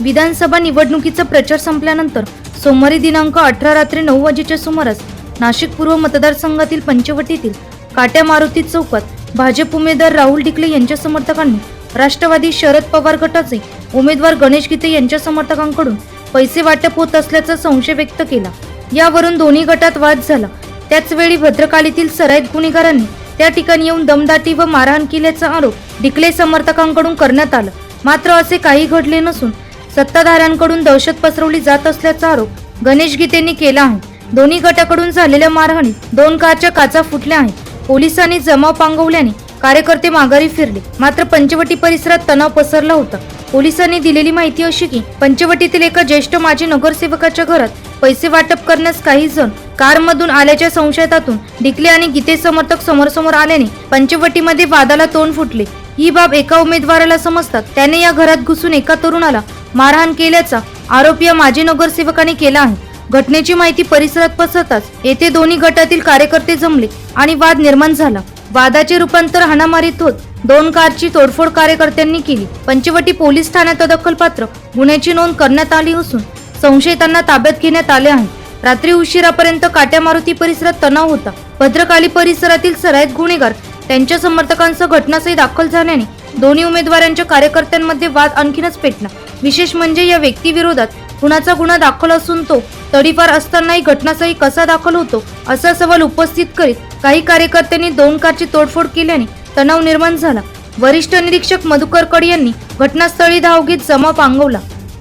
विधानसभा निवडणुकीचा प्रचार संपल्यानंतर सोमवारी दिनांक अठरा रात्री नऊ वाजेच्या सुमारास नाशिक पूर्व मतदारसंघातील पंचवटीतील काट्या मारुती चौकात भाजप उमेदवार राहुल डिकले यांच्या समर्थकांनी राष्ट्रवादी शरद पवार गटाचे उमेदवार गणेश गीते यांच्या समर्थकांकडून पैसे वाटप होत असल्याचा संशय व्यक्त केला. यावरून दोन्ही गटात वाद झाला. त्याचवेळी भद्रकालीतील सराईत गुन्हेगारांनी त्या ठिकाणी येऊन दमदाटी व मारहाण केल्याचा आरोप डिकले समर्थकांकडून करण्यात आला. मात्र असे काही घडले नसून सत्ताधाऱ्यांकडून दहशत पसरवली जात असल्याचा आरोप गणेश गीतेंनी केला आहे. दोन्ही गटाकडून झालेल्या मारहाणीत दोन कारच्या काचा फुटल्या आहेत. पोलिसांनी जमाव पांगवल्याने कार्यकर्ते माघारी फिरले. मात्र पंचवटी परिसरात तणाव पसरला होता. पोलिसांनी दिलेली माहिती अशी की पंचवटीतील एका ज्येष्ठ माजी नगरसेवकाच्या घरात पैसे वाटप करण्यास काही जण कारमधून आल्याच्या संशयातून डिकले आणि गीते समर्थक समोरासमोर आल्याने पंचवटीमध्ये वादाला तोंड फुटले. ही बाब एका उमेदवाराला समजतात. त्याने या घरात घुसून एका तरुणाला मारहाण केल्याचा आरोप या माजी नगरसेवकाने केला आहे. घटनेची माहिती परिसरात पसरताच येथे दोन्ही गटातील कार्यकर्ते जमले आणि वाद निर्माण झाला. वादाचे रूपांतर हाणामारीत होत दोन कारची तोडफोड कार्यकर्त्यांनी केली. पंचवटी पोलीस ठाण्यात दखलपात्र गुन्ह्याची नोंद करण्यात आली असून संशयितांना ताब्यात घेण्यात आले आहे. रात्री उशिरापर्यंत काट्या मारुती परिसरात तणाव होता. भद्रकाली परिसरातील सराईत गुन्हेगार त्यांच्या समर्थकांसह घटनास्थळी दाखल झाल्याने दोन्ही उमेदवारांच्या कार्यकर्त्यांमध्ये वाद आणखीनच पेटला. विशेष म्हणजे या व्यक्तीविरोधात खुनाचा गुन्हा दाखल असून तो तडीपार असतानाही घटनास्थळी कसा दाखल होतो असा सवाल उपस्थित करीत काही कार्यकर्त्यांनी दोन कारची तोडफोड केल्याने तणाव निर्माण झाला. वरिष्ठ निरीक्षक मधुकर कड यांनी घटनास्थळी धाव घेत जमा पांगवला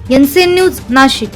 एनसीएन न्यूज नाशिक.